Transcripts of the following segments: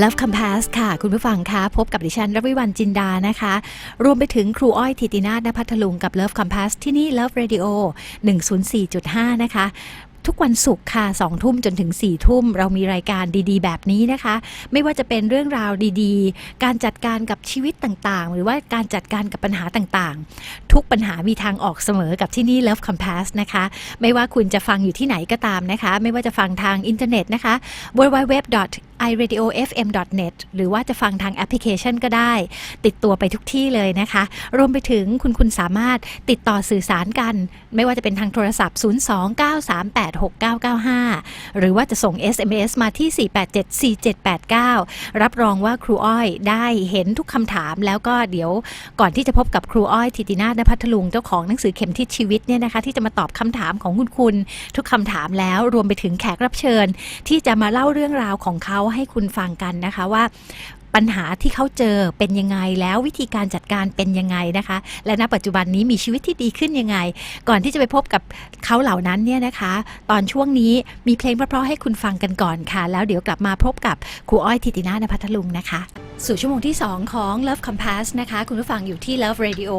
Love Compass ค่ะ คุณผู้ฟังคะพบกับดิฉันรวิวันจินดานะคะ รวมไปถึงครูอ้อยธิตินาถนพัทลุงกับ Love Compass ที่นี่ Love Radio 104.5 นะคะทุกวันศุกร์ค่ะ2ทุ่มจนถึง4ทุ่ม เรามีรายการดีๆ แบบนี้นะคะ ไม่ว่าจะเป็นเรื่องราวดีๆ การจัดการกับชีวิตต่างๆ หรือว่าการจัดการกับปัญหาต่างๆ ทุกปัญหามีทางออกเสมอกับที่นี่ Love Compass นะคะ ไม่ว่าคุณจะฟังอยู่ที่ไหนก็ตามนะคะ ไม่ว่าจะฟังทางอินเทอร์넷นะคะ www iradiofm.net หรือว่าจะฟังทางแอปพลิเคชันก็ได้ ติดตัวไปทุกที่เลยนะคะ รวมไปถึงคุณคุณสามารถติดต่อสื่อสารกัน ไม่ว่าจะเป็นทางโทรศัพท์ 029386995 หรือว่าจะส่ง SMS มาที่ 4874789 รับรองว่าครูอ้อยได้เห็นทุกคำถาม แล้วก็เดี๋ยวก่อนที่จะพบกับครูอ้อยทิตินาถนพัทลุงเจ้าของหนังสือเข็มทิศชีวิตเนี่ยนะคะ ที่จะมาตอบคำถามของคุณคุณทุกคำถามแล้วรวมไปถึงแขกรับเชิญ ที่จะมาเล่าเรื่องราวของเขาให้คุณฟังกันนะคะว่า ปัญหาที่เขาเจอเป็นยังไงแล้ววิธีการจัดการเป็นยังไงนะคะ และณปัจจุบันนี้มีชีวิตที่ดีขึ้นยังไง ก่อนที่จะไปพบกับเขาเหล่านั้นเนี่ยนะคะ ตอนช่วงนี้มีเพลงเพราะๆให้คุณฟังกันก่อนค่ะ แล้วเดี๋ยวกลับมาพบกับครูอ้อยทิตินาถนพัทลุงนะคะ สู่ชั่วโมงที่ 2 ของ Love Compass นะคะ คุณผู้ฟังอยู่ที่ Love Radio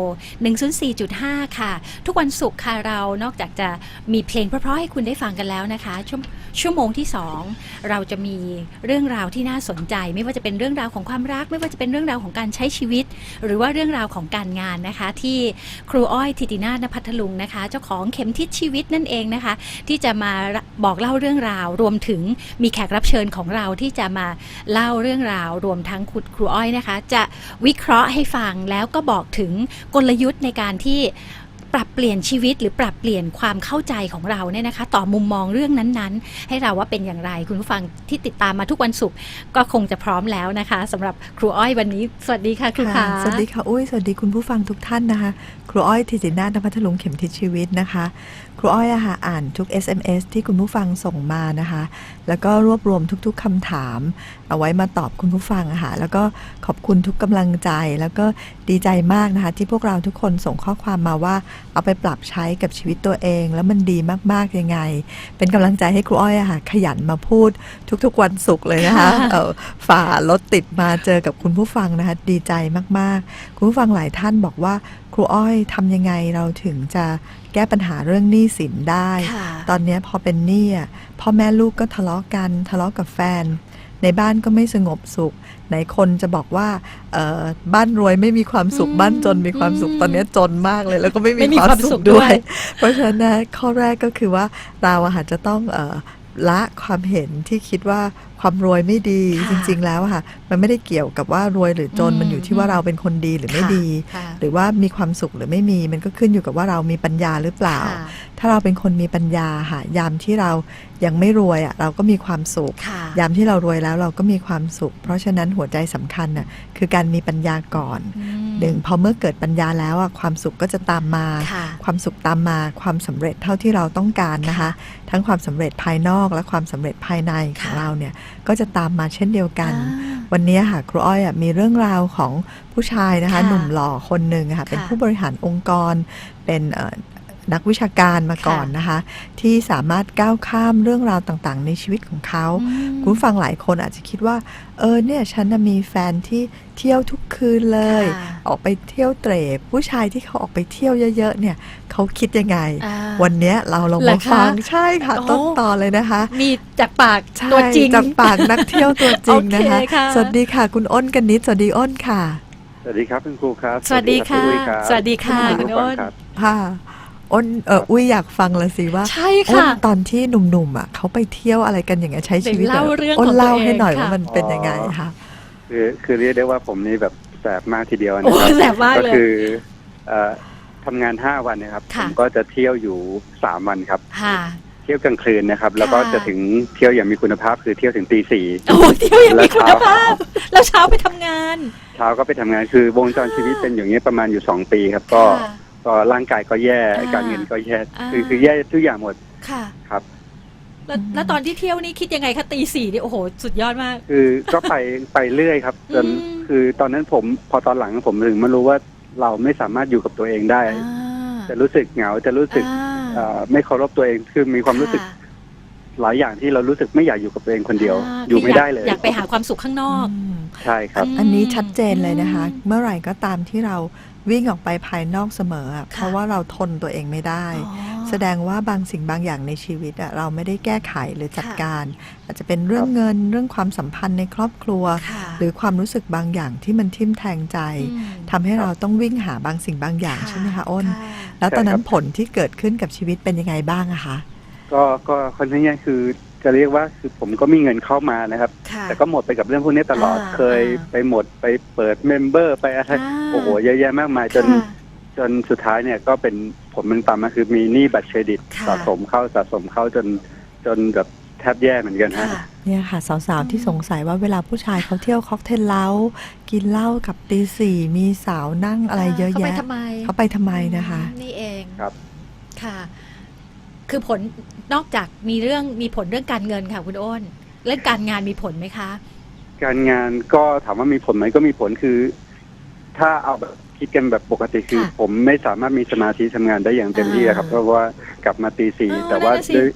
104.5 ค่ะ ทุกวันศุกร์ค่ะเรานอกจากจะมีเพลงเพราะๆให้คุณได้ฟังกันแล้วนะคะชั่วชั่วโมงที่ 2 เราจะมีเรื่องราวที่น่าสนใจ ไม่ว่าจะเป็นเรื่องราวของความรักไม่ว่าจะเป็นเรื่องราวของการใช้ชีวิต หรือว่าเรื่องราวของการงานนะคะ ที่ครูอ้อยทิตินาถนพัทลุงนะคะ เจ้าของเข็มทิศชีวิตนั่นเองนะคะ ที่จะมาบอกเล่าเรื่องราว รวมถึงมีแขกรับเชิญของเราที่จะมาเล่าเรื่องราว รวมทั้งคุณครูอ้อยนะคะ จะวิเคราะห์ให้ฟังแล้วก็บอกถึงกลยุทธ์ในการที่ ปรับเปลี่ยนชีวิตหรือปรับเปลี่ยนความเข้าใจของเราเนี่ยนะคะ ต่อมุมมองเรื่องนั้นๆ ให้เราว่าเป็นอย่างไร คุณผู้ฟังที่ติดตามมาทุกวันศุกร์ก็คงจะพร้อมแล้วนะคะสำหรับครูอ้อยวันนี้ สวัสดีค่ะครูค่ะขาสวัสดีค่ะอุ้ยสวัสดีคุณผู้ฟังทุกท่านนะคะ ครูอ้อยทิตินาถนพัทลุงเข็มทิศชีวิตนะคะครูอ้อยอะค่ะอ่านทุก SMS ที่คุณผู้ฟังส่งมานะคะ แล้วก็รวบรวมทุกๆคำถาม เอาไว้มาตอบคุณผู้ฟังอะค่ะ แล้วก็ขอบคุณทุกกำลังใจ แล้วก็ดีใจมากนะคะ ที่พวกเราทุกคนส่งข้อความมาว่า เอาไปปรับใช้กับชีวิตตัวเอง แล้วมันดีมากๆยังไง เป็นกำลังใจให้ครูอ้อยอะค่ะ ขยันมาพูดทุกๆวันศุกร์เลยนะคะเออฝ่ารถติดมาเจอกับคุณผู้ฟังนะคะ ดีใจมากๆ คุณผู้ฟังหลายท่านบอกว่าครูอ้อยทำยังไงเราถึงจะแก้ปัญหาเรื่องหนี้สินได้ค่ะตอนเนี้ยพอเป็นหนี้อะพ่อแม่ลูกก็ทะเลาะกันทะเลาะกับแฟน ในบ้านก็ไม่สงบสุข ไหนคนจะบอกว่าเอ่อบ้านรวยไม่มีความสุขอืมบ้านจนมีความสุขอืมตอนเนี้ยจนมากเลย แล้วก็ไม่ไม่มีมีความความสุสุขขด้ด้ววยยเพราะฉะนั้นนะข้อแรกก็คือว่าเราอะค่ะจะต้องเอ่อละความเห็นที่คิดว่า ความรวยไม่ดีค่ะจริง ๆ แล้วอะค่ะ มันไม่ได้เกี่ยวกับว่ารวยหรือจนอืมมันอยู่ที่ว่าเราเป็นคนดีหรือไม่ค่ะดีค่ะหรือว่ามีความสุขหรือไม่มีมันก็ขึ้นอยู่กับว่าเรามีปัญญาหรือเปล่าค่ะถ้าเราเป็นคนมีปัญญาค่ะยามที่เรายังไม่รวยอะเราก็มีความสุขค่ะยามที่เรารวยแล้วเราก็มีความสุข เพราะฉะนั้นหัวใจสำคัญน่ะคือการมีปัญญาก่อนอืมหนึ่งพอเมื่อเกิดปัญญาแล้วอะความสุขก็จะตามมาค่ะความสุขตามมา ความสำเร็จเท่าที่เราต้องการนะคะค่ะทั้งความสำเร็จภายนอกและความสำเร็จภายในของค่ะเราเนี่ยก็จะตามมาเช่นเดียวกันอ่าวันนี้ค่ะครูอ้อยอะมีเรื่องราวของผู้ชายนะคะค่ะหนุ่มหล่อคนหนึ่งอะค่ะ เป็นค่ะผู้บริหารองค์กร เป็นเอ่อ นักวิชาการมาก่อนค่ะนะคะ ที่สามารถก้าวข้ามเรื่องราวต่างๆ ในชีวิตของเขาอืมคุณผู้ฟังหลายคนอาจจะคิดว่า เออเนี่ยฉันน่ะมีแฟนที่เที่ยวทุกคืนเลยค่ะออกไปเที่ยวเตร่ผู้ชายที่เขาออกไปเที่ยวเยอะ ๆ เนี่ยเขาคิดยังไงอ่าวันเนี้ยเราลองเหรอมาคะฟังใช่ค่ะโอ้ต้นต่อเลยนะคะ มีจากปากใช่ตัวจริงจากปากนักเที่ยวตัวจริงนะคะโอเคค่ะสวัสดีค่ะคุณอ้นกันนิดสวัสดีอ้นค่ะสวัสดีครับคุณครูครับ สวัสดีค่ะรับณอุ้ยรับสวัสดีค่ะณคุณผู้ฟังอ้นรับค่ะ อ้นเอออุ้ยอยากฟังละสิว่าใช่อ้นค่ะตอนที่หนุ่มๆอะเขาไปเที่ยวอะไรกันอย่างเงี้ยใช้ชีวิตเดี๋ยวเล่าเรื่องอ้ขนองเล่าตัวเองให้หน่อยค่ะว่ามันเป็นยังไงคะคือคือเรียกได้ว่าผมนี่แบบแสบมากทีเดียวนะโอ้ครับแสบมากก็เลยคือเอ่อทำงานห้าวันนะครับค่ะผมก็จะเที่ยวอยู่สามวันครับค่ะเที่ยวกลางคืนนะครับ แล้วก็ค่ะจะถึงเที่ยวอย่างมีคุณภาพคือเที่ยวถึงตีสี่โอ้เที่ยวยังมีคุณภาพ แล้วเช้าไปทำงาน เช้าก็ไปทำงานคือวงจรชีวิตเป็นอย่างนี้ยประมาณอยู่สองปีครับ ก็ค่ะ ก็ร่างกายก็แย่อ่าการเงินก็แย่อ่า คือคือแย่ทุกอย่างหมดค่ะ ครับ แล้วแล้วตอนที่เที่ยวนี่คิดยังไงคะตีสี่นี่โอ้โห สุดยอดมาก คือก็ไป ไปเรื่อยครับจนอืม คือตอนนั้นผมพอตอนหลังผมถึงมารู้ว่าเราไม่สามารถอยู่กับตัวเองได้ อ่าจะรู้สึกเหงาจะรู้สึกอ่าเอ่อไม่เคารพตัวเองคือมีความรู้สึกค่ะหลายอย่างที่เรารู้สึกไม่อยากอยู่กับตัวเองคนเดียวาอยู่ไม่ได้เลย อยากไปหาความสุขข้างนอกอืมใช่ครับอืมอันนี้ชัดเจนเลยนะคะอืมเมื่อไหร่ก็ตามที่เรา วิ่งออกไปภายนอกเสมออะเพราะว่าเราทนตัวเองไม่ได้อ๋อแสดงว่าบางสิ่งบางอย่างในชีวิตอะเราไม่ได้แก้ไขหรือจัดค่ะการ อาจจะเป็นเรื่องเงินเรื่องความสัมพันธ์ในครอบครัวค่ะหรือความรู้สึกบางอย่างที่มันทิ่มแทงใจอืมทำให้เราต้องวิ่งหาบางสิ่งบางอย่างใช่ไหมคะอ้นค่ะแล้วตอนนั้นใช่ครับผลที่เกิดขึ้นกับชีวิตเป็นยังไงบ้างอะคะก็ก็คนที่นี้คือ จะเรียกว่าคือผมก็มีเงินเข้ามานะครับ ค่ะ แต่ก็หมดไปกับเรื่องพวกนี้ตลอดอ่าเคยอ่าไปหมดไปเปิดเมมเบอร์ไปอะไรอ่า โอ้โหเยอะแยะมากมายจน ค่ะ จนสุดท้ายเนี่ยก็เป็นผมมันตามมาคือมีหนี้บัตรเครดิตค่ะ สะสมเข้าสะสมเข้าจนจนแบบแทบแย่เหมือนกันฮะค่ะเนี่ยค่ะ สาว ๆ ที่สงสัยว่าเวลาผู้ชายเขาเที่ยวค็อกเทลเล้ากินเหล้ากับตีสี่มีสาวนั่งอะไรเยอะเขาไปแยะทำไมเขาไปทำไมนะคะนี่เองครับ ค่ะ คือผลนอกจากมีเรื่องมีผลเรื่องการเงินค่ะคุณอ้นเรื่องการงานมีผลไหมคะ การงานก็ถามว่ามีผลไหมก็มีผลคือ ถ้าเอาแบบคิดกันแบบปกติคือค่ะผมไม่สามารถมีสมาธิทำงานได้อย่างเต็มที่อะครับอ่าเพราะว่ากลับมาตีสี่เออแต่ว่านั่นน่ะสิด้วย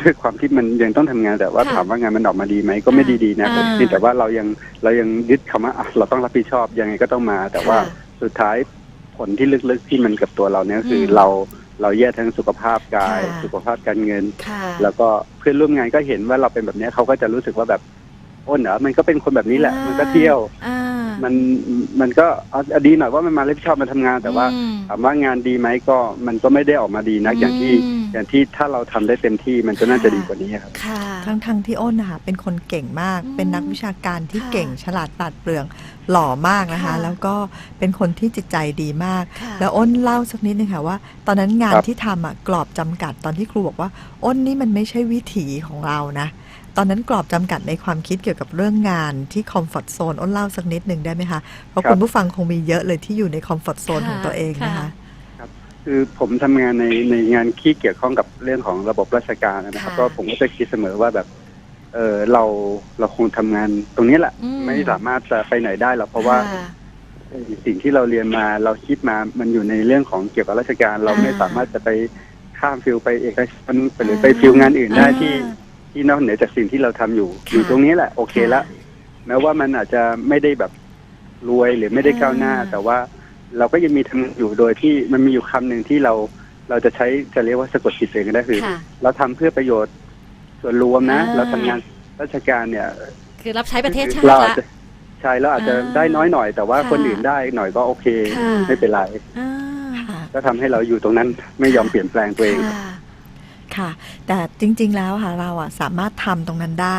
ด้วยความที่มันยังต้องทำงานแต่ว่าค่ะถามว่างานมันออกมาดีไหมก็ไม่ดีๆนะอ่าเพียงแต่ว่าเรายังเรายังยึดคำว่าอะเราต้องรับผิดชอบยังไงก็ต้องมา แต่ว่าค่ะสุดท้ายผลที่ลึกๆที่มันกับตัวเราเนี่ยก็คืออมเรา เราแย่ทั้งสุขภาพกาย ค่ะสุขภาพการเงิน ค่ะแล้วก็เพื่อนร่วมงานก็เห็นว่าเราเป็นแบบเนี้ยเขาก็จะรู้สึกว่าแบบอ้นเหรอมันก็เป็นคนแบบนี้แหละมันก็เที่ยว อ่ามันมันก็เอาเอาดีหน่อยว่ามันมารับผิดชอบมาทำงาน แต่ว่าอืม ถามว่างานดีไหมก็มันก็ไม่ได้ออกมาดีนักอย่างที่อืมอย่างที่ถ้าเราทำได้เต็มที่มันก็น่าจะดีกว่านี้ครับ ค่ะ ทั้งทั้งๆที่อ้นนะคะเป็นคนเก่งมาก อืมเป็นนักวิชาการที่ค่ะ เก่งฉลาดปราดเปรื่อง หล่อมากนะคะ ค่ะแล้วก็เป็นคนที่จิตใจดีมาก ค่ะแล้วอ้นเล่าสักนิดนึงค่ะว่า ตอนนั้นงานครับ ที่ทำอะกรอบจำกัดตอนที่ครูบอกว่า อ้นนี่มันไม่ใช่วิถีของเรานะ ตอนนั้นกรอบจำกัดในความคิดเกี่ยวกับเรื่องงานที่คอมฟอร์ทโซนอ้นเล่าสักนิดหนึ่งได้ไหมคะเพราะครับคุณผู้ฟังคงมีเยอะเลยที่อยู่ในคอมฟอร์ทโซนค่ะของตัวเองนะคะ ค่ะ คือผมทำงานในในงานที่เกี่ยวข้องกับเรื่องของระบบราชการนะครับค่ะ ก็ผมก็จะคิดเสมอว่าแบบ เออเราเราคงทำงานตรงนี้แหละ อืม ไม่สามารถจะไปไหนได้หรอกเพราะว่าค่ะสิ่งที่เราเรียนมาเราคิดมามันอยู่ในเรื่องของเกี่ยวกับราชการ เราอ่าไม่สามารถจะไปข้ามฟิลไปเอกชนไปหรืออ่าไปฟิลงานอื่นได้อ่าที่ที่นอกเหนือจากสิ่งที่เราทำอยู่ ค่ะอยู่ตรงนี้แหละ โอเคละค่ะแม้ว่ามันอาจจะไม่ได้แบบรวยหรือไม่ได้ก้าวหน้า อ่า แต่ว่าเราก็ยังมีทำอยู่โดยที่มันมีอยู่คำหนึ่งที่เราเราจะใช้จะเรียกว่าสะกดจิตตัวเองก็ได้คือ ค่ะ เราทำเพื่อประโยชน์ ส่วนรวมนะ อ่า เราทำงานราชการเนี่ยคือรับใช้ประเทศชาเราติอาจละ จะใช่เราอาจจะอ่าได้น้อยหน่อย แต่ว่าค่ะคนอื่นได้หน่อยก็โอเค ค่ะ ไม่เป็นไร อ่าค่ะก็ทำให้เราอยู่ตรงนั้นไม่ยอมเปลี่ยนแปลงตัวเอง ค่ะ ค่ะ แต่จริงๆแล้วค่ะเราอะสามารถทำตรงนั้นได้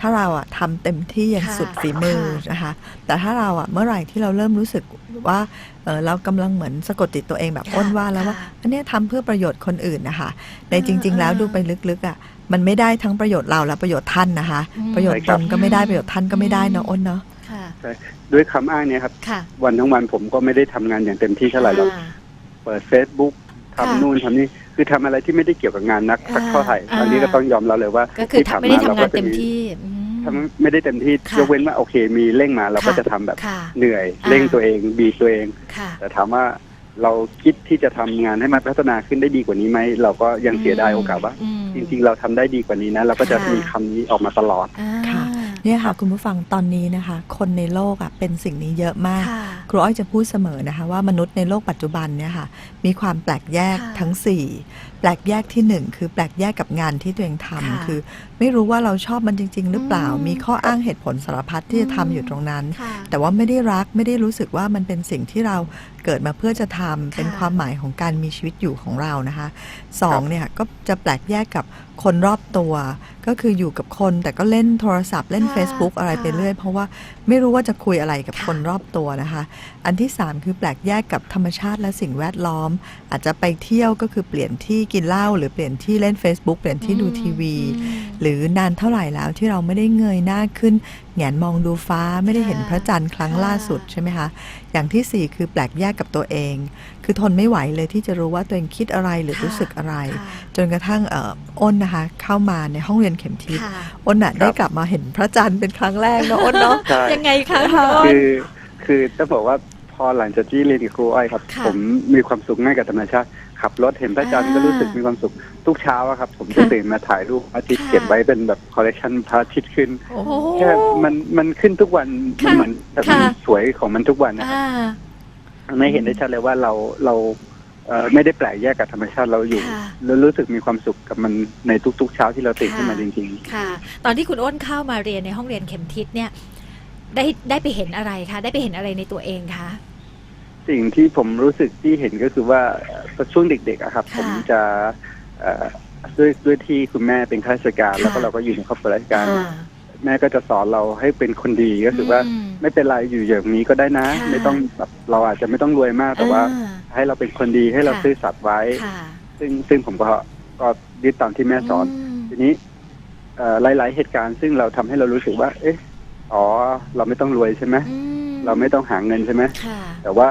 ถ้าเราอะทำเต็มที่อย่างค่ะสุดฝีมือค่ะนะคะ แต่ถ้าเราอะเมื่อไหร่ที่เราเริ่มรู้สึกว่าเออเรากำลังเหมือนสะกดติดตัวเองแบบค่ะอ้นว่าแล้วว่าค่ะอันเนี้ยทำเพื่อประโยชน์คนอื่นนะคะในอ่าจริง ๆ แล้วอ่าดูไปลึกๆอะ มันไม่ได้ทั้งประโยชน์เราและประโยชน์ท่านนะคะ อืม ประโยชน์ใช่ครัตบนก็ไม่ได้ประโยชน์ท่านก็ไม่ได้เนอะอืมอ้นเนาะ ค่ะ ด้วยคำอ้างเนี้ยครับ ค่ะวันทั้งวันผมก็ไม่ได้ทำงานอย่างเต็มที่เท่าไหร่หรอกอ่าเปิด Facebook ค่ะทำนู่นทำนี่คือทำอะไรที่ไม่ได้เกี่ยวกับงานนักสักเท่าไหร่อ่า อันนี้ก็ต้องยอมรับเลยว่าก็คือที่ผ่านไม่ได้มาเราทำงาก็นจะเต็มมีที่อืม ทำไม่ได้เต็มที่ค่ะ ยกเว้นว่าโอเค มีเร่งมาเราก็ค่ะจะทำแบบค่ะ เหนื่อยอ่าเร่งตัวเองบีบตัวเอง ค่ะ แต่ถามว่า เราคิดที่จะทำงานให้มันพัฒนาขึ้นได้ดีกว่านี้ไหมเราก็ยังเสียดายโอกาสว่า อืม จริงๆ เราทำได้ดีกว่านี้นะ เราก็จะค่ะ มีคำนี้ออกมาตลอด อ่าค่ะ เนี่ยค่ะ คุณผู้ฟังตอนนี้นะคะ คนในโลกอะเป็นสิ่งนี้เยอะมาก ค่ะ ครูอ้อยจะพูดเสมอนะคะว่ามนุษย์ในโลกปัจจุบันเนี่ยค่ะมีความแปลกแยกค่ะทั้ง 4แปลกแยกที่1คือแปลกแยกกับงานที่ตัวเองทำค่ะคือ ไม่รู้ว่าเราชอบมันจริง ๆ หรือเปล่า อืม มีข้ออ้างเหตุผลสารพัดที่จะทำอยู่ตรงนั้น ค่ะ แต่ว่าไม่ได้รักไม่ได้รู้สึกว่ามันเป็นสิ่งที่เราเกิดมาเพื่อจะทำเป็นความหมายของการมีชีวิตอยู่ของเรานะคะสองเนี่ยก็จะแปลกแยกกับคนรอบตัว ก็คืออยู่กับคนแต่ก็เล่นโทรศัพท์เล่น ค่ะ Facebook อะไรไปค่ะเรื่อย เพราะว่า ไม่รู้ว่าจะคุยอะไรกับค่ะคนรอบตัวนะคะ อันที่ 3 คือแปลกแยกกับธรรมชาติและสิ่งแวดล้อม อาจจะไปเที่ยวก็คือเปลี่ยนที่กินเหล้าหรือเปลี่ยนที่เล่น Facebook เปลี่ยนที่ดูทีวีอืม หรือนานเท่าไหร่แล้วที่เราไม่ได้เงยหน้าขึ้นแหงนมองดูฟ้าไม่ได้เห็นค่ะพระจันทร์ครั้งค่ะล่าสุดใช่ไหมคะ อย่างที่ 4 คือแปลกแยกกับตัวเอง คือทนไม่ไหวเลยที่จะรู้ว่าตัวเองคิดอะไรหรือค่ะรู้สึกอะไรค่ะจนกระทั่งเอ่ออ้นนะคะ เข้ามาในห้องเรียนเข็มทิศค่ะอ้นน่ะได้กลับมาเห็นพระจันทร์เป็นครั้งแรกเนอะอ้นเนาะใช่ยังไงคะคุณอ้นคือคือต้องบอกว่าพอหลังจากที่เรียนกับครูอ้อยครับค่ะผมมีความสุขง่ายกับธรรมชาติ ขับรถเห็นพระจันทร์อ่าก็รู้สึกมีความสุขทุกเช้าอะครับ ผมจะค่ะตื่นมาถ่ายรูปพระอาทิตย์ค่ะเก็บไว้เป็นแบบคอลเลคชันพระอาทิตย์ขึ้นโอ้โหแค่มันมันขึ้นทุกวันค่ะมันเหมือนแบบค่ะสวยของมันทุกวันนะครับอ่าไม่เห็นได้ชัดเลยว่าเราเราเอ่อไม่ได้แปลกแยกกับธรรมชาติเราอยู่ค่ะแล้วรู้สึกมีความสุขกับมันในทุก ๆ เช้าที่เราตื่นขึ้นมาจริงค่ะ ตอนที่คุณอ้นเข้ามาเรียนในห้องเรียนเข็มทิศเนี่ย ได้ได้ไปเห็นอะไรคะได้ไปเห็นอะไรในตัวเองคะๆสิ่งที่ผมรู้สึกที่เห็นก็คือว่าเอ่อ ช่วงเด็กๆอะครับ ค่ะ ผมจะเอ่อด้วยด้วยที่คุณแม่เป็นข้าราชการค่ะแล้วก็เราก็อยู่ในครอบครัวราชการอ่าแม่ก็จะสอนเราให้เป็นคนดีก็คือว่า ม ไม่เป็นไรอยู่อย่างนี้ก็ได้นะ ค่ะ ไม่ต้องแบบเราอาจจะไม่ต้องรวยมากแต่ว่าอ่ให้เราเป็นคนดีให้เราค่ะ ซื่อสัตย์ไว้ ค่ะซึ่งซึ่งผมก็ก็ยึดตามที่แม่สอน ม ทีนี้เอ่อหลาย ๆ เหตุการณ์ซึ่งเราทำให้เรารู้สึกว่า เอ๊ะ อ๋อ เราไม่ต้องรวยใช่ไหม อืมเราไม่ต้องหาเงินใช่ไหม ค่ะ แต่ว่า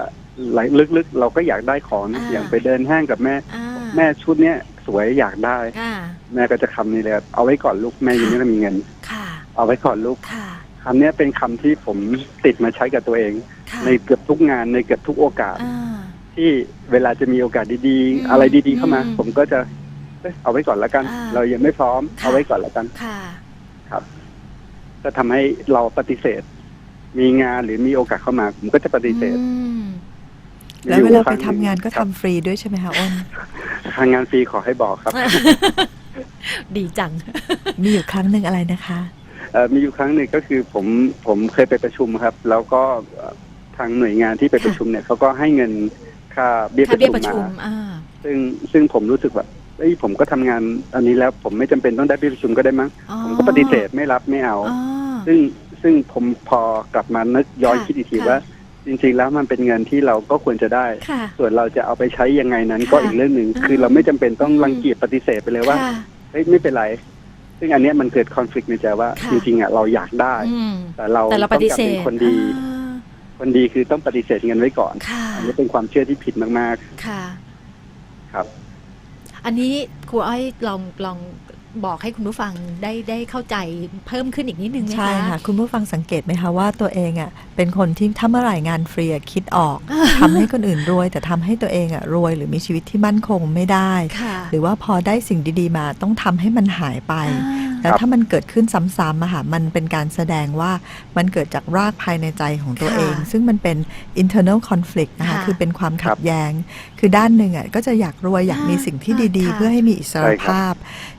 หลายลึกๆ เราก็อยากได้ของนะอ่า อย่างไปเดินห้างกับแม่ อ่าแม่ชุดเนี้ยสวยอยากได้ ค่ะ แม่ก็จะคำนี้เลยเอาไว้ก่อนลูกแม่ยังไม่ได้มีเงิน ค่ะ เอาไว้ก่อนลูกค่ะ คำเนี้ยเป็นคำที่ผมติดมาใช้กับตัวเอง ค่ะในเกือบทุกงานในเกือบทุกโอกาส อ่า ที่เวลาจะมีโอกาสดีอืมๆ อะไรดีๆเข้ามา อืมผมก็จะเอ้ยเอาไว้ก่อนแล้วกัน อ่าเรายังไม่พร้อมค่ะ เอาไว้ก่อนแล้วกัน ค่ะครับก็ทำให้เราปฏิเสธ มีงานหรือมีโอกาสเข้ามา ผมก็จะปฏิเสธ อืม แล้วเวลาไปมีอยู่ครั้ทำงานก็ครัทำบฟรีด้วยใช่ไหมคะอ้น ทางงานฟรีขอให้บอกครับ ดีจัง มีอยู่ครั้งหนึ่งอะไรนะคะ เอ่อมีอยู่ครั้งหนึ่งก็คือผมผมเคยไปประชุมครับ แล้วก็เอ่อทางหน่วยงานที่ไปประชุมเนี่ยเขาก็ให้เงินค่าเบี้ยปถ้าระเบี้ยชุมประชุมมาอ่า ซึ่งซึ่งผมรู้สึกแบบเอ้ยผมก็ทำงานอันนี้แล้วผมไม่จำเป็นต้องได้เบี้ยประชุมก็ได้มั้งอ๋อผมก็ปฏิเสธไม่รับไม่เอาอ๋อซึ่งซึ่งผมพอกลับมานึกย้อนค่ะคิดอีกทีค่ะว่า จริงๆแล้วมันเป็นเงินที่เราก็ควรจะได้ ค่ะ ส่วนเราจะเอาไปใช้ยังไงนั้นค่ะก็อีกเรื่องหนึ่ง อ่าคือเราไม่จำเป็นต้องอืมรังเกียจปฏิเสธไปเลยว่าค่ะเฮ้ยไม่เป็นไร ซึ่งอันเนี้ยมันเกิดคอน FLICT ในใจว่า ค่ะ จริงๆอะเราอยากได้ อืมแต่เราแต่เราต้ปองฏิการเสเป็ธนคนดี อ่าคนดีคือต้องปฏิเสธเงินไว้ก่อน ค่ะอันนี้เป็นความเชื่อที่ผิดมากค่ะ ๆ ครับ อันนี้ครูอ้อยลองลอง บอกให้คุณผู้ฟังได้ได้เข้าใจเพิ่มขึ้นอีกนิดนึงไหมคะใช่ค่ะ คุณผู้ฟังสังเกตไหมคะว่าตัวเองอะเป็นคนที่ถ้าเมื่อไหร่งานฟรีอะคิดออกทำให้คนอื่นรวย แต่ทำให้ตัวเองอะรวยหรือมีชีวิตที่มั่นคงไม่ได้ค่ะหรือว่าพอได้สิ่งดีๆมาต้องทำให้มันหายไปอ่าแล้วถ้ามันเกิดขึ้นซ้ำๆอะค่ะมันเป็นการแสดงว่ามันเกิดจากรากภายในใจของตัวค่ะเอง ซึ่งมันเป็น internal conflict นะคะค่ะคือเป็นความขัครัดบแย้งคือด้านหนึ่งอะก็จะอยากรวยอยากมีอ่าสิ่งที่ดีค่ะๆเพื่อให้มีอิสรใช่ครับภาพ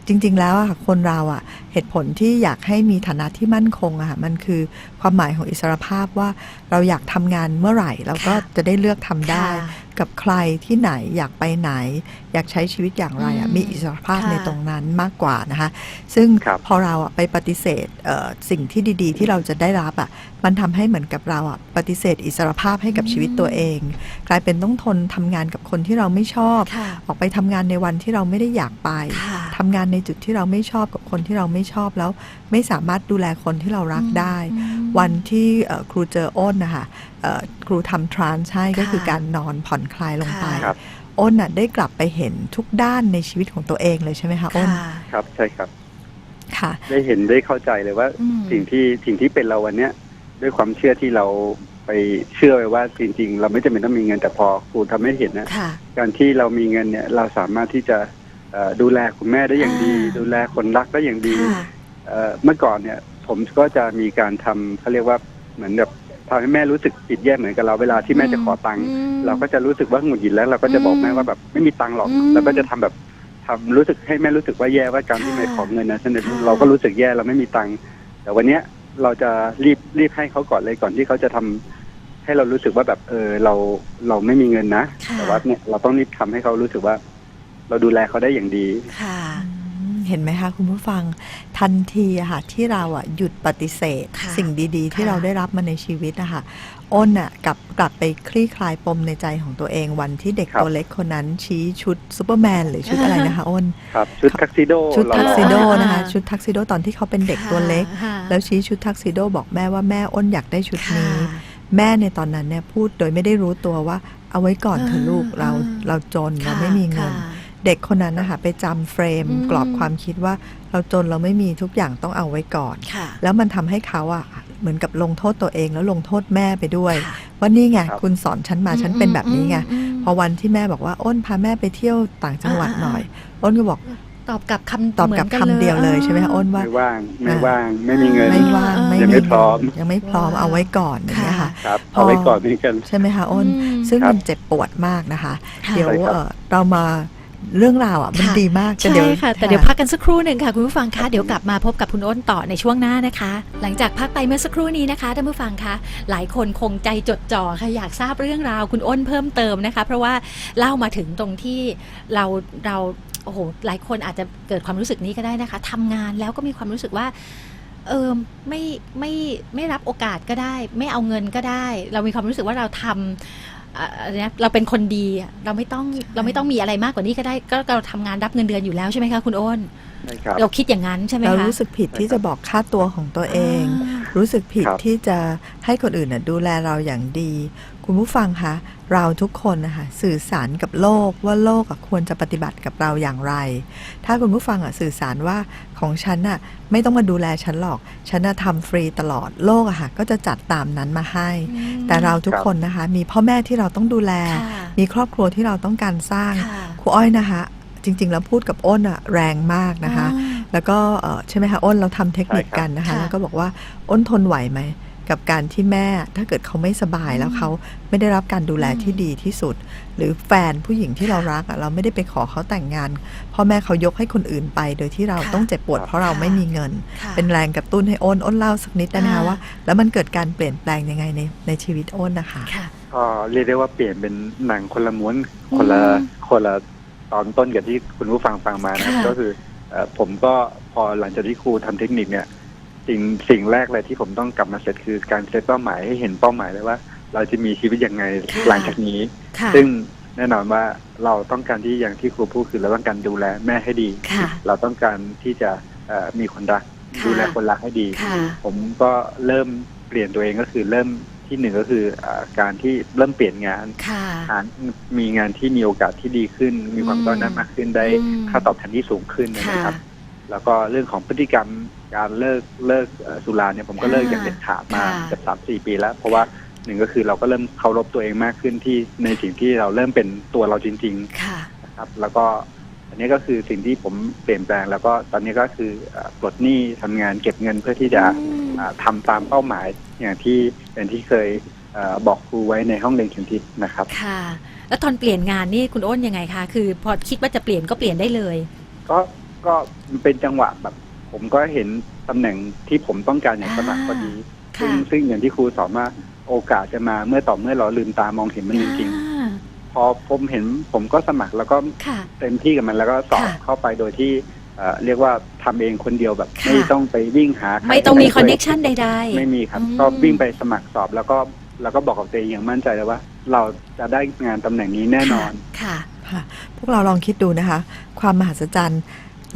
จริง ๆ แล้วอะค่ะคนเราอะเหตุผลที่อยากให้มีฐานะที่มั่นคงอะค่ะมันคือความหมายของอิสรภาพว่าเราอยากทำงานเมื่อไหร่เราก็ค่ะจะได้เลือกทำได้ค่ะกับใครที่ไหนอยากไปไหน อยากใช้ชีวิตอย่างไรอะอืมมีอิสรภาพค่ะในตรงนั้นมากกว่านะคะ ซึ่งครับพอเราอะไปปฏิเสธเอ่อสิ่งที่ดี ๆ ที่เราจะได้รับอะมันทำให้เหมือนกับเราอะปฏิเสธอิสรภาพให้กับอืมชีวิตตัวเอง กลายเป็นต้องทนทำงานกับคนที่เราไม่ชอบค่ะออกไปทำงานในวันที่เราไม่ได้อยากไปค่ะทำงานในจุดที่เราไม่ชอบกับคนที่เราไม่ชอบแล้ว ไม่สามารถดูแลคนที่เรารักได้อืมวันที่เอ่อครูเจออ้นนะคะเอ่อครูทำทรานส์ให้ก็ค่ะคือการนอนผ่อนคลายลงไปค่ะครับอ้นน่ะได้กลับไปเห็นทุกด้านในชีวิตของตัวเองเลยใช่ไหมคะอ้นค่ะครับใช่ครับ ค่ะ ได้เห็นได้เข้าใจเลยว่าอืมสิ่งที่สิ่งที่เป็นเราวันเนี้ย ด้วยความเชื่อที่เราไปเชื่อไว้ว่าจริง ๆ เราไม่จำเป็นต้องมีเงินแต่พอครูทำให้เห็นนะค่ะ การที่เรามีเงินเนี่ยเราสามารถที่จะเอ่อดูแลคุณแม่ได้อย่างดี อ่า ดูแลคนรักได้อย่างดี ค่ะ เอ่อเมื่อก่อนเนี่ยผมก็จะมีการทำเขาเรียกว่าเหมือนแบบทำให้แม่รู้สึกผิดแย่เหมือนกับเราเวลาที่แม่จะขอตังค์ม เราก็จะรู้สึกว่าหงุดหงิดแล้วเราก็จะบอกแม่ว่าแบบไม่มีตังค์หรอกอืมแล้วก็จะทำแบบทำรู้สึกให้แม่รู้สึกว่าแย่ว่าการที่ค่ะแม่ขอเงินนะฉะนั้นค่ะ เราก็รู้สึกแย่เราไม่มีตังค์แต่วันเนี้ย เราจะรีบรีบให้เขาก่อนเลยก่อนที่เขาจะทำให้เรารู้สึกว่าแบบเออเราเราไม่มีเงินนะค่ะแต่ว่าเนี่ยเราต้องรีบทำให้เขารู้สึกว่า เราดูแลเขาได้อย่างดีค่ะอืมเห็นไหมคะคุณผู้ฟังทันทีอะค่ะที่เราอะหยุดปฏิเสธค่ะสิ่งดี ๆ ที่ค่ะเราได้รับมาในชีวิตนะคะ อ้นอะกลับกลับไปคลี่คลายปมในใจของตัวเองวันที่เด็กครับตัวเล็กคนนั้นชี้ชุดซูเปอร์แมนหรือชุดอะไรนะคะอ้นครับชุดทักซิโดชุดหล่อๆทักซิโดอ่านะคะชุดทักซิโดตอนที่เขาเป็นเด็กตัวเล็กค่ะแล้วชี้ชุดทักซิโดบอกแม่ว่าแม่อ้นอยากได้ชุดค่ะนี้ แม่ในตอนนั้นเนี่ยพูดโดยไม่ได้รู้ตัวว่า เอาไว้ก่อนเถอะลูกอ่าเราเราจนเราค่ะไม่มีเงินค่ะเด็กคนนั้นนะคะไปจำเฟรมอืมกรอบความคิดว่าเราจนเราไม่มีทุกอย่างต้องเอาไว้ก่อนค่ะแล้วมันทำให้เขาอะ เหมือนกับลงโทษตัวเองแล้วลงโทษแม่ไปด้วยค่ะว่านี่ไงครับคุณสอนฉันมาฉันเป็นแบบนี้ไงอืมพออวันที่แม่บอกว่าอ้นพาแม่ไปเที่ยวต่างจังหวัดอ่าๆหน่อย อ้นก็บอกตอบกลับคำตอบหมืกับนนคำเดียวเลยใช่ไหมคะอ้นว่าไม่ว่างไม่อ่าว่างไม่มีเงินไม่ว่างเออไม่ยังไม่พร้อม ยังไม่พร้อมว้าวเอาไว้ก่อนอย่างเงี้ยค่ะครับพอเอาไว้ก่อนนี่กันใช่ไหมคะอ้นอืมซึ่งครับมันเจ็บปวดมากนะคะค่ะเดี๋ยวใช่ครับเอ่อเรามา เรื่องราวอะมันค่ะดีมากแต่ใช่เดี๋ยวค่ะ แต่เดี๋ยวพักกันสักครู่หนึ่งค่ะ คุณผู้ฟังคะ เดี๋ยวกลับมาพบกับคุณอ้นต่อในช่วงหน้านะคะ หลังจากพักไปเมื่อสักครู่นี้นะคะท่านผู้ฟังคะ หลายคนคงใจจดจ่อค่ะอยากทราบเรื่องราวคุณอ้นเพิ่มเติมนะคะ เพราะว่าเล่ามาถึงตรงที่เราเราโอ้โหหลายคนอาจจะเกิดความรู้สึกนี้ก็ได้นะคะทำงานแล้วก็มีความรู้สึกว่าเออไม่ไม่ไม่รับโอกาสก็ได้ ไม่เอาเงินก็ได้ เรามีความรู้สึกว่าเราทำ อะอะไรนะเราเป็นคนดีอะเราไม่ต้องเราไม่ต้องมีอะไรมากกว่านี้ก็ได้ ก็เราทำงานรับเงินเดือนอยู่แล้วใช่ไหมคะคุณอ้นใช่ครับเราคิดอย่างนั้นใช่ไหมคะเรารู้สึกผิดที่จะบอกค่าตัวของตัวเองา รู้สึกผิดครับ ที่จะให้คนอื่นน่ะดูแลเราอย่างดี คุณผู้ฟังคะเราทุกคนนะคะสื่อสารกับโลกว่าโลกอะควรจะปฏิบัติกับเราอย่างไร ถ้าคุณผู้ฟังอะสื่อสารว่าของฉันน่ะไม่ต้องมาดูแลฉันหรอก ฉันน่ะทำฟรีตลอดโลกอะค่ะก็จะจัดตามนั้นมาให้ อืมแต่เราทุกคนนะคะ มีพ่อแม่ที่เราต้องดูแล ค่ะมีครอบครัวที่เราต้องการสร้าง ค่ะ ครูอ้อยนะคะ จริง ๆ แล้วพูดกับอ้นอะแรงมากนะคะอ่าแล้วก็เอ่อใช่ไหมคะอ้นเราทำเทคนิคกันนะคะค่ะแล้วก็บอกว่าอ้นทนไหวไหมกับการที่แม่ถ้าเกิดเขาไม่สบายแล้วเขาไม่ได้รับการดูแลที่ดีที่สุด หรือแฟนผู้หญิงที่เรารักอะเราไม่ได้ไปขอเขาแต่งงานพ่อแม่เขายกให้คนอื่นไป โดยที่เราค่ะต้องเจ็บปวดเพราะเราค่ะไม่มีเงินค่ะเป็นแรงกระตุ้นให้อ้นอ้นเล่าสักนิดได้ไหมคะอ่าว่า แล้วมันเกิดการเปลี่ยนแปลงยังไงในในชีวิตอ้นนะคะค่ะก็เรียกได้ว่าเปลี่ยนเป็นหนังคนละม้วนคนละอืมคนละ ตอนต้นกับที่คุณผู้ฟังฟังมานะครับ ค่ะ ก็คือเอ่อผมก็พอหลังจากที่ครูทำเทคนิคเนี่ย สิ่งสิ่งแรกเลยที่ผมต้องกลับมาเซตคือการเซตเป้าหมายให้เห็นเป้าหมายเลยว่า เราจะมีชีวิตยังไงค่ะ หลังจากนี้ ค่ะ ซึ่งแน่นอนว่าเราต้องการที่อย่างที่ครูพูดคือเราต้องการดูแลแม่ให้ดี ค่ะ เราต้องการที่จะเอ่อมีคนรักค่ะ ดูแลคนรักให้ดี ค่ะ ผมก็เริ่มเปลี่ยนตัวเองก็คือเริ่ม ที่หนึ่งก็คืออาการที่เริ่มเปลี่ยนงานค่ะหามีงานที่มีโอกาสที่ดีขึ้น มีความอืมก้าวหน้ามากขึ้นได้อืมค่าตอบแทนที่สูงขึ้นค่ะนะครับ แล้วก็เรื่องของพฤติกรรมการเลิกเลิกเอ่อสุราเนี่ยผมก็เลิกอ่าอย่างเด็ดขาดมาค่ะเกือบสามสี่ปีแล้ว เพราะว่าหนึ่งก็คือเราก็เริ่มเคารพตัวเองมากขึ้นที่ในสิ่งที่เราเริ่มเป็นตัวเราจริงๆค่ะนะครับ แล้วก็อันนี้ก็คือสิ่งที่ผมเปลี่ยนแปลง แล้วก็ตอนนี้ก็คือเอ่อปลดหนี้ทำงานเก็บเงินเพื่อที่จะอืมอ่าทำตามเป้าหมาย อย่างที่อย่างที่เคยเออบอกครูไว้ในห้องเรียนเข็มทิศนะครับ ค่ะ แล้วตอนเปลี่ยนงานนี่คุณอ้นยังไงคะ คือพอคิดว่าจะเปลี่ยนก็เปลี่ยนได้เลย ก็ก็เป็นจังหวะแบบ ผมก็เห็นตำแหน่งที่ผมต้องการอย่างสมัครพอดีซึ่งค่ะซึ่งอย่างที่ครูสอนว่าโอกาสจะมาเมื่อต่อเมื่อเราลืมตามองเห็นมันจริงอ่าๆพอผมเห็นผมก็สมัครแล้วก็ค่ะเต็มที่กับมันแล้วก็สอบค่ะเข้าไปโดยที่ เอ่อเรียกว่าทำเองคนเดียวแบบค่ะ ไม่ต้องไปวิ่งหาใครไม่ต้องมีให้คอนเน็ช่วยชันใดๆไม่มีครับ อืม ก็วิ่งไปสมัครสอบแล้วก็แล้วก็บอกกับตัวเองอย่างมั่นใจเลยว่า เราจะได้งานตำแหน่งนี้แน่นอนค่ะ ค่ะพวกเราลองคิดดูนะคะ ความมหัศจรรย์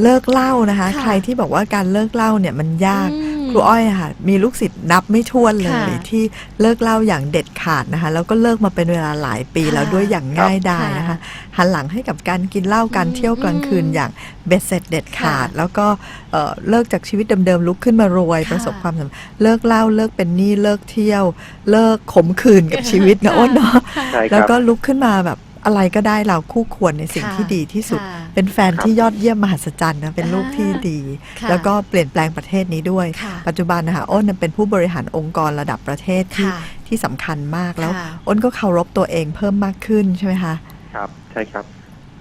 เลิกเหล้านะคะ ค่ะ ใครที่บอกว่าการเลิกเหล้าเนี่ยมันยาก อืม ครูอ้อยอะค่ะมีลูกศิษย์นับไม่ถ้วนเลยค่ะที่เลิกเหล้าอย่างเด็ดขาดนะคะ แล้วก็เลิกมาเป็นเวลาหลายปีค่ะแล้วด้วยอย่างง่ายดายนะคะค่ะหันหลังให้กับการกินเหล้าการอืมเที่ยวกลางคืนอืมอย่างเบ็ดเสร็จเด็ดขาดค่ะแล้วก็เอ่อเลิกจากชีวิตเดิมๆลุกขึ้นมารวยค่ะประสบความสำเร็จเลิกเหล้าเลิกเป็นหนี้เลิกเที่ยว เลิกขมขื่นกับชีวิตนะค่ะอ้นเนาะใช่คแล้วรับก็ลุกขึ้นมาแบบ อะไรก็ได้เราคู่ควรในสิ่งค่ะที่ดีที่สุดค่ะเป็นแฟนที่ยอดเยี่ยมมหัศจรรย์นะเป็นลูกที่ดีค่ะแล้วก็เปลี่ยนแปลงประเทศนี้ด้วยค่ะปัจจุบันนะคะอ้นเป็นผู้บริหารองค์กรระดับประเทศที่ค่ะที่สำคัญมากแล้วค่ะอ้นก็เคารพตัวเองเพิ่มมากขึ้นใช่ไหมคะครับใช่ครับ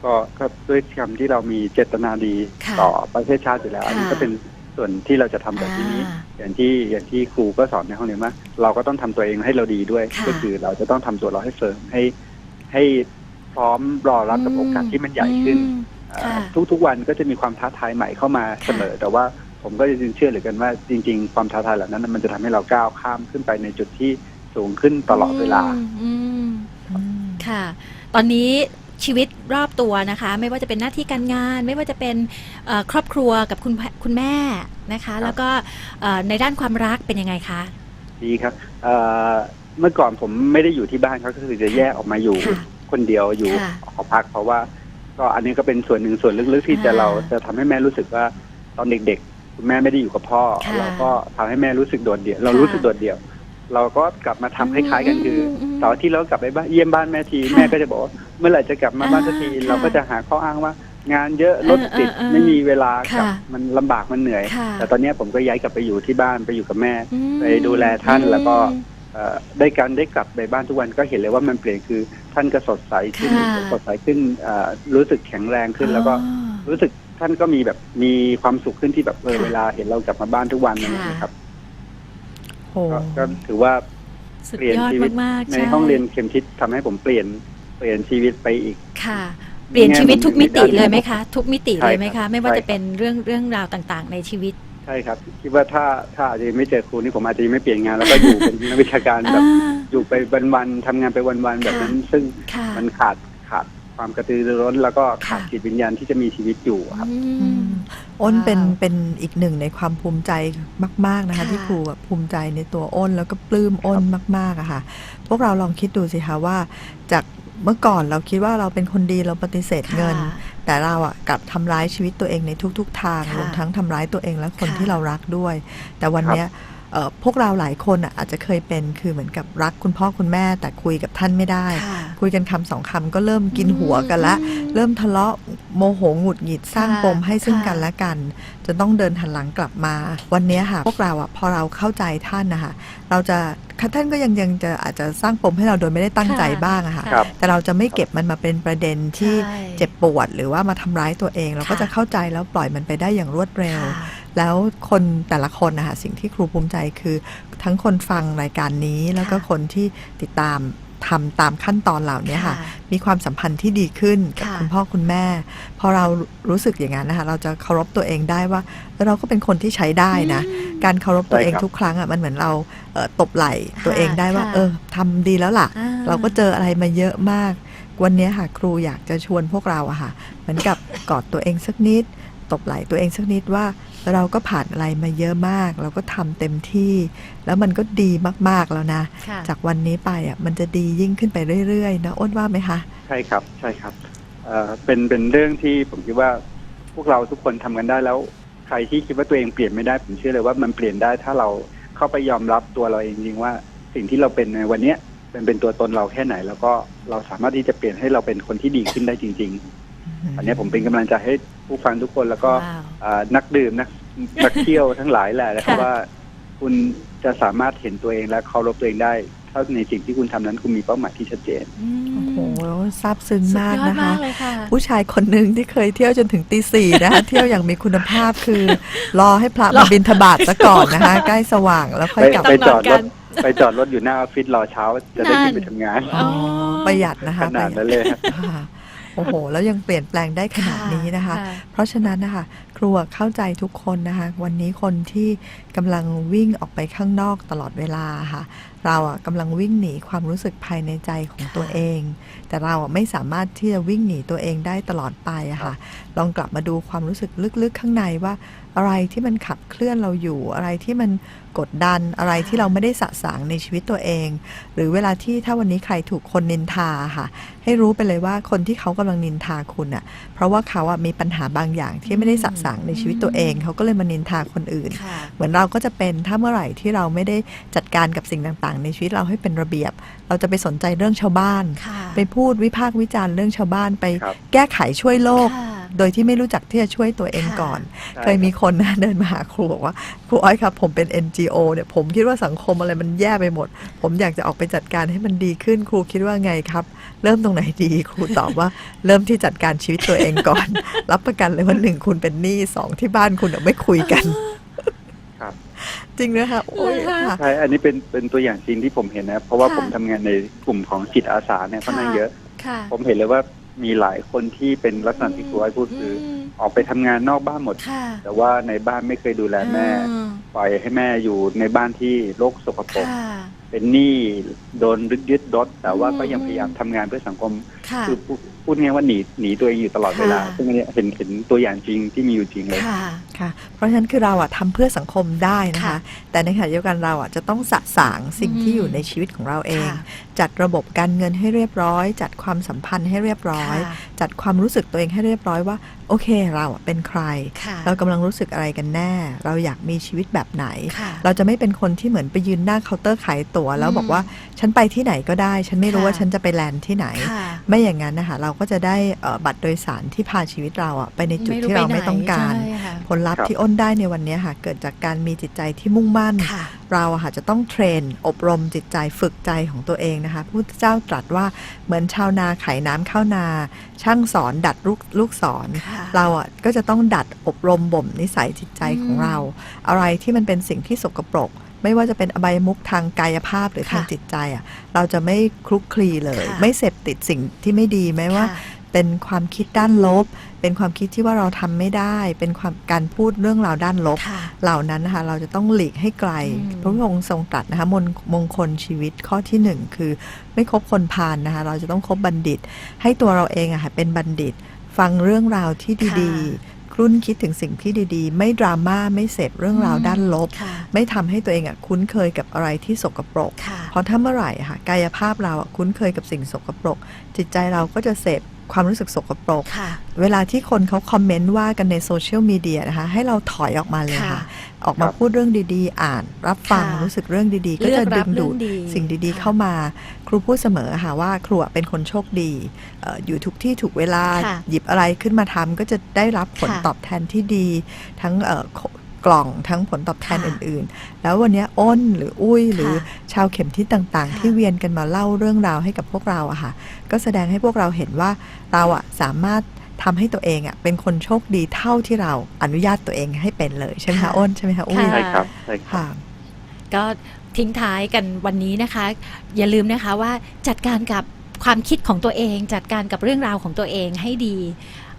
ก็ก็ด้วยคำที่เรามีเจตนาดีค่ะต่อประเทศชาติอยู่แล้ว อันนี้ค่ะก็เป็นส่วนที่เราจะทำแบบที่นี้อ่าอย่างที่อย่างที่ครูก็สอนในห้องเรียนว่าเราก็ต้องทำตัวเองให้เราดีด้วยค่ะก็คือเราจะต้องทำตัวเราให้เฟิร์มให้ให้ พร้อมรอรับกับโอกาสที่มันใหญ่ขึ้นอืมค่ะทุกทุกๆวันก็จะมีความท้าทายใหม่เข้ามาเสมอ แต่ว่าผมก็ยังเชื่อเหลือเกันว่าจริง ๆ ความท้าทายเหล่านั้นมันจะทำให้เราก้าวข้ามขึ้นไปในจุดที่สูงขึ้นตลอดเวลาอืมค่ะ ตอนนี้ชีวิตรอบตัวนะคะ ไม่ว่าจะเป็นหน้าที่การงาน ไม่ว่าจะเป็นเอ่อครอบครัวกับคุณพ่อคุณแม่นะคะ แล้วก็เอ่อในด้านความรักเป็นยังไงคะดีครับเอ่อเมื่อก่อนผมไม่ได้อยู่ที่บ้านเขาก็คือจะแยกออกมาอยู่ ค่ะคนเดียวอยู่ค่ะ หอพัก เพราะว่า ก็อันนี้ก็เป็นส่วนหนึ่งส่วนลึกๆที่จะอ่าเราจะทำให้แม่รู้สึกว่าตอนเด็กๆคุณแม่ไม่ได้อยู่กับพ่อ ค่ะเราก็ทำให้แม่รู้สึกโดดเดี่ยวเราค่ะรู้สึกโดดเดี่ยว เราก็กลับมาทำคล้ายๆกันคืออมเสาร์อาที่เราก็กลับไปบ้านเยี่ยมบ้านแม่ทีค่ะแม่ก็จะบอกว่าเมื่อไหร่จะกลับมาบ้านสักทีอ่าเราก็จะหาข้ออ้างว่า งานเยอะรถติดเออเออเออไม่มีเวลาค่ะกลับมันลำบากมันเหนื่อย ค่ะ แต่ตอนเนี้ยผมก็ย้ายกลับไปอยู่ที่บ้านไปอยู่กับแม่อืมไปดูแลท่านอืมแล้วก็เอ่อ ได้การได้กลับไปบ้านทุกวันก็เห็นเลยว่ามันเปลี่ยนคือท่านก็สดใสขึ้นค่ะสดใสขึ้นเอ่อรู้สึกแข็งแรงขึ้น แล้วก็อ๋อ รู้สึกท่านก็มีแบบมีความสุขขึ้นที่แบบเออค่ะเวลาเห็นเรากลับมาบ้านทุกวันอะไรอย่างค่ะเงี้ยครับโอ้ก็ก็ถือว่าสุดเปลี่ยนยอดชีวิตมากๆในช่ห้องเรียนเข็มทิศทำให้ผมเปลี่ยนเปลี่ยนชีวิตไปอีก ค่ะ เปลี่ยนชีวิตทุกมิติเลยไหมใช่คะ ทุกมิติใช่เลยไหมครัคะ บไม่ว่าใช่จะเป็นเรื่องเรื่องราวต่างๆ ในชีวิต ใช่ครับ คิดว่าถ้าถ้าอาจจะยังไม่เจอครูนี่ผมอาจจะยังไม่เปลี่ยนงาน แล้วก็อยู่เป็นนักวิชาการแบบอ่าอยู่ไปวันๆทำงานไปวันๆแบบนั้น ซึ่งค่ะมันขาดขาดความกระตือรือร้น แล้วก็ขาดค่ะ จิตวิญญาณที่จะมีชีวิตอยู่ครับ อือืม มอ้นเป็นว้าวเป็นอีกหนึ่งในความภูมิใจมาก ๆนะคะ ค่ะ ที่ครูอะภูมิใจในตัวอ้นแล้วก็ปลื้มอ้นมากๆอะค่ะ พวกเราลองคิดดูสิคะว่า จากเมื่อก่อนเราคิดว่าเราเป็นคนดีเราปฏิเสธเงิน ค่ะ แต่เราอะกลับทำร้ายชีวิตตัวเองในทุก ๆ ทางค่ะรวมทั้งทำร้ายตัวเองและคนค่ะ ที่เรารักด้วย แต่วันเนี้ยเอ่อ พวกเราหลายคนอะอาจจะเคยเป็นคือเหมือนกับรักคุณพ่อคุณแม่ แต่คุยกับท่านไม่ได้ค่ะคุยกันคำสองคำก็เริ่มกินหัวกันละอืมเริ่มทะเลาะโมโหหงุดหงิดสร้างค่ะปมให้ซึ่งค่ะกันและกันจนต้องเดินหันหลังกลับมา วันเนี้ยค่ะ พวกเราอะพอเราเข้าใจท่านนะคะเราจะท่านก็ยังยังจะอาจจะสร้างปมให้เราโดยไม่ได้ตั้งใจบ้างอะค่ะครับแต่เราจะไม่เก็บมันมาเป็นประเด็นที่ใช่เจ็บปวด หรือว่ามาทำร้ายตัวเอง เราก็ค่ะจะเข้าใจแล้วปล่อยมันไปได้อย่างรวดเร็วค่ะ แล้วคนแต่ละคนนะคะสิ่งที่ครูภูมิใจคือ ทั้งคนฟังรายการนี้แล้วก็ค่ะคนที่ติดตามทำตามขั้นตอนเหล่านี้ค่ะค่ะมีความสัมพันธ์ที่ดีขึ้นกับค่ะคุณพ่อคุณแม่ พอเรารู้สึกอย่างนั้นนะคะเราจะเคารพตัวเองได้ว่าเออเราก็เป็นคนที่ใช้ได้นะ การเคารพตัวเองใช่ครับทุกครั้งอะมันเหมือนเราเอ่อตบไหล่ตัวเองได้ว่าค่ะเออทำดีแล้วล่ะอ่เราก็เจออะไรมาเยอะมาก วันนี้ค่ะ ครูอยากจะชวนพวกเราอะค่ะ เหมือนกับกอดตัวเองสักนิด ตบไหล่ตัวเองสักนิดว่า เราก็ผ่านอะไรมาเยอะมาก เราก็ทำเต็มที่ แล้วมันก็ดีมากๆแล้วนะค่ะจากวันนี้ไปอะมันจะดียิ่งขึ้นไปเรื่อยๆนะอ้นว่าไหมคะ ใช่ครับใช่ครับเอ่อเป็นเป็นเรื่องที่ผมคิดว่าพวกเราทุกคนทำกันได้แล้ว ใครที่คิดว่าตัวเองเปลี่ยนไม่ได้ผมเชื่อเลยว่ามันเปลี่ยนได้ถ้าเราเข้าไปยอมรับตัวเราเองจริงๆว่าสิ่งที่เราเป็นในวันเนี้ยเป็นเป็นตัวตนเราแค่ไหน แล้วก็เราสามารถที่จะเปลี่ยนให้เราเป็นคนที่ดีขึ้นได้จริง ๆ อันเนี้ยผมเป็นกำลังใจให้ผู้ฟังทุกคนแล้วก็ว้าวอ่านักดื่มนักนักเที่ยวทั้งหลายแหละนะครับค่ะว่า คุณจะสามารถเห็นตัวเองและเคารพตัวเองได้ถ้าในสิ่งที่คุณทำนั้นคุณมีเป้าหมายที่ชัดเจนอืมโอ้โหซาบซึ้งสุดมากยอดนะคะมากเลยค่ะผู้ชายคนหนึ่งที่เคยเที่ยวจนถึงตีสี่นะคะ เที่ยวอย่างมีคุณภาพคือ รอให้พระมาบินทบาทซะก่อนนะคะ ใกล้สว่างแล้วค่อยกลับไปต้องนอนจอดกัรถนไปจอดรถอยู่หน้าออฟฟิศรอเช้าจะได้ขึ้นไปทำงานอ๋อประหยัดนะขคะนาดประหยันั้นเลยครับค่ะ โอ้โห แล้วยังเปลี่ยนแปลงได้ขนาดนี้นะคะ เพราะฉะนั้นนะคะครูอะเข้าใจทุกคนนะคะ วันนี้คนที่กำลังวิ่งออกไปข้างนอกตลอดเวลาค่ะ เราอะกำลังวิ่งหนีความรู้สึกภายในใจของตัวเอง แต่เราอะไม่สามารถที่จะวิ่งหนีตัวเองได้ตลอดไปอะค่ะ ลองกลับมาดูความรู้สึกลึกๆข้างในว่า อะไรที่มันขับเคลื่อนเราอยู่ อะไรที่มันกดดัน อะไรที่เราไม่ได้สะสางในชีวิตตัวเอง หรือเวลาที่ถ้าวันนี้ใครถูกคนนินทาค่ะ ให้รู้ไปเลยว่าคนที่เขากำลังนินทาคุณอะ เพราะว่าเขาอะมีปัญหาบางอย่างที่ไม่ได้สะสางในชีวิตตัวเอง เขาก็เลยมานินทาคนอื่นค่ะเหมือนเราก็จะเป็นถ้าเมื่อไหร่ที่เราไม่ได้จัดการกับสิ่งต่างๆ ในชีวิตเราให้เป็นระเบียบ เราจะไปสนใจเรื่องชาวบ้านค่ะไปพูดวิพากษ์วิจารณ์เรื่องชาวบ้านไป ครับแก้ไขช่วยโลก ค่ะ โดยที่ไม่รู้จักที่จะช่วยตัวเองค่ะ ก่อน ใช่เคยมีคนนะเดินมาหาครูบอกว่าครูอ้อยครับผมเป็น NGO เนี่ยผมคิดว่าสังคมอะไรมันแย่ไปหมด ผมอยากจะออกไปจัดการให้มันดีขึ้นครูคิดว่าไงครับ เริ่มตรงไหนดีครูตอบว่า เริ่มที่จัดการชีวิตตัวเองก่อน รับประกันเลยว่าหนึ่งคุณเป็นหนี้สองที่บ้านคุณอะไม่คุยกันครับ จริงนะคะโอ้ยเหรอคะค่ะ ใช่ อันนี้เป็นเป็นตัวอย่างจริงที่ผมเห็นนะ เพราะว่าค่ะผมทำงานในกลุ่มของจิตอาสาเนี่ยค่อนข้างเยอะ ค่ะผมเห็นเลยว่ามีหลายคนที่เป็นลักษณะที่ครูอ้อยพูดคืออมออกไปทำงานนอกบ้านหมด ค่ะแต่ว่าในบ้านไม่เคยดูแลแม่ อืมปล่อยให้แม่อยู่ในบ้านที่โรคสกปรกค่ะ เป็นหนี้โดนยึดยึดรถแต่ว่าก็ยังอืมพยายามทำงานเพื่อสังคมค่ะ คือพูดพูดง่ายๆว่าหนีหนีตัวเองอยู่ตลอดเวลา ค่ะ ซึ่งอันเนี้ยเห็นเห็นตัวอย่างจริงที่มีอยู่จริงเลย ค่ะ ค่ะ เพราะฉะนั้นคือเราอะทำเพื่อสังคมได้นะคะ ค่ะแต่ในขณะเดียวกันเราอะจะต้องสะสางสิ่งอืมที่อยู่ในชีวิตของเราเอง ค่ะ จัดระบบการเงินให้เรียบร้อย จัดความสัมพันธ์ให้เรียบร้อยค่ะจัดความรู้สึกตัวเองให้เรียบร้อยว่า โอเคเราอะเป็นใคร ค่ะเรากำลังรู้สึกอะไรกันแน่ เราอยากมีชีวิตแบบไหน ค่ะ เราจะไม่เป็นคนที่เหมือนไปยืนหน้าเคาน์เตอร์ขายตั๋วตั๋วแล้วอืมบอกว่าฉันไปที่ไหนก็ได้ ฉันไม่รู้ค่ะว่าฉันจะไปแลนด์ที่ไหนค่ะไม่อย่างนั้นนะคะเราก็จะได้เอ่อบัตรโดยสารที่พาชีวิตเราอะไปในจุดที่เราไม่ต้องการใช่ค่ะผลลัพธ์ครับที่อ้นได้ในวันนี้ค่ะเกิดจากการมีจิตใจที่มุ่งมั่นค่ะเราอะค่ะจะต้องเทรน อบรมจิตใจฝึกใจของตัวเองนะคะพระพุทธเจ้าตรัสว่าเหมือนชาวนาไขน้ำเข้านา ช่างสอนดัดลูกลูกศรค่ะเราอะก็จะต้องดัดอบรมบ่มนิสัยจิตใจของอืมเรา อะไรที่มันเป็นสิ่งที่สกปรก ไม่ว่าจะเป็นอบายมุขทางกายภาพหรือค่ะทางจิตใจอะเราจะไม่คลุกคลีเลยค่ะไม่เสพติดสิ่งที่ไม่ดีแม้ว่าค่ะเป็นความคิดด้านลบ เป็นความคิดที่ว่าเราทำไม่ได้ เป็นความการพูดเรื่องราวด้านลบค่ะเหล่านั้นนะคะเราจะต้องหลีกให้ไกลอืมพระพุทธองค์ทรงตรัสนะคะมนมงคลชีวิตข้อที่หนึ่งคือไม่คบคนพาลนนะคะเราจะต้องคบบัณฑิต ให้ตัวเราเองอะค่ะเป็นบัณฑิต ฟังเรื่องราวที่ดีๆ ครุ่นคิดถึงสิ่งที่ดีๆ ไม่ดราม่าไม่เสพเรื่องราวด้านลบค่ะไม่ทำให้ตัวเองอะคุ้นเคยกับอะไรที่สกปรกค่ะเพราะถ้าเมื่อไหร่อะค่ะกายภาพเราอะคุ้นเคยกับสิ่งสกปรก จิตใจเราก็จะเสพความรู้สึกสกปรกค่ะเวลาที่คนเขาคอมเมนต์ว่ากันในโซเชียลมีเดียนะคะ ให้เราถอยออกมาเลยค่ะค่ะ ออกมาครับพูดเรื่องดีๆ อ่าน รับฟังค่ะรู้สึกเรื่องดีๆ ก็เลืจะอกดึรับงดูดเรื่องดีสิ่งดีค่ะๆเข้ามา ครูพูดเสมอค่ะว่าครูอะเป็นคนโชคดีเอ่ออยู่ทุกที่ถูกเวลาค่ะหยิบอะไรขึ้นมาทำก็จะได้รับผลค่ะตอบแทนที่ดี ทั้งเอ่อกล่องทั้งผลตอบแทนค่ะอื่นๆ แล้ววันเนี้ยอ้นหรืออุ้ยหรือค่ะชาวเข็มทิศต่างๆค่ะที่เวียนกันมาเล่าเรื่องราวให้กับพวกเราอะค่ะ ก็แสดงให้พวกเราเห็นว่าเราอะสามารถ ทำให้ตัวเองอะเป็นคนโชคดีเท่าที่เราอนุญาตตัวเองให้เป็นเลยใช่ไหมค่ะคะอ้นใช่ไหมคะอุ้ยค่ะใช่ครับใช่ครับค่ะก็ทิ้งท้ายกันวันนี้นะคะ อย่าลืมนะคะว่าจัดการกับ ความคิดของตัวเอง จัดการกับเรื่องราวของตัวเองให้ดี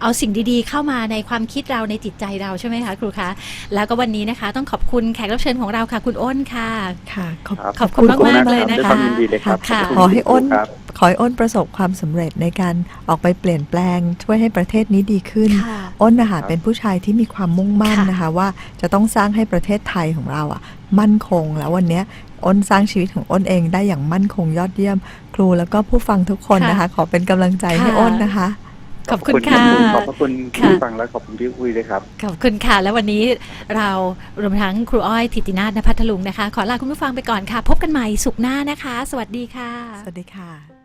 เอาสิ่งดีๆ เข้ามาในความคิดเราในจิตใจเราใช่ไหมคะครูคะ แล้วก็วันนี้นะคะ ต้องขอบคุณแขกรับเชิญของเราค่ะ คุณอ้นค่ะ ค่ะ ขอบครับขอบคุณมากๆเลยนะคะด้วยความยินดีเลยครับค่ะขบณขอให้อ้นครับขอให้อ้นประสบความสำเร็จในการออกไปเปลี่ยนแปลง ช่วยให้ประเทศนี้ดีขึ้นค่ะอ้นนะคะครับเป็นผู้ชายที่มีความมุ่งมั่นค่ะนะคะ ว่าจะต้องสร้างให้ประเทศไทยของเราอะ มั่นคงแล้ววันเนี้ย อ้นสร้างชีวิตของอ้นเองได้อย่างมั่นคงยอดเยี่ยม ครูแล้วก็ผู้ฟังทุกคนนะคะ ขอเป็นกำลังใจให้ค่ะอ้นนะคะขอบคุณค่ะ ขอบพระคุณค่ะที่ฟังและขอบคุณพี่อุ้ยด้วยครับ ขอบคุณค่ะ แล้ววันนี้เรารวมทั้งครูอ้อยทิตินาถนพัทลุงนะคะ ขอลาคุณผู้ฟังไปก่อนค่ะ พบกันใหม่สุขหน้านะคะ สวัสดีค่ะ สวัสดีค่ะ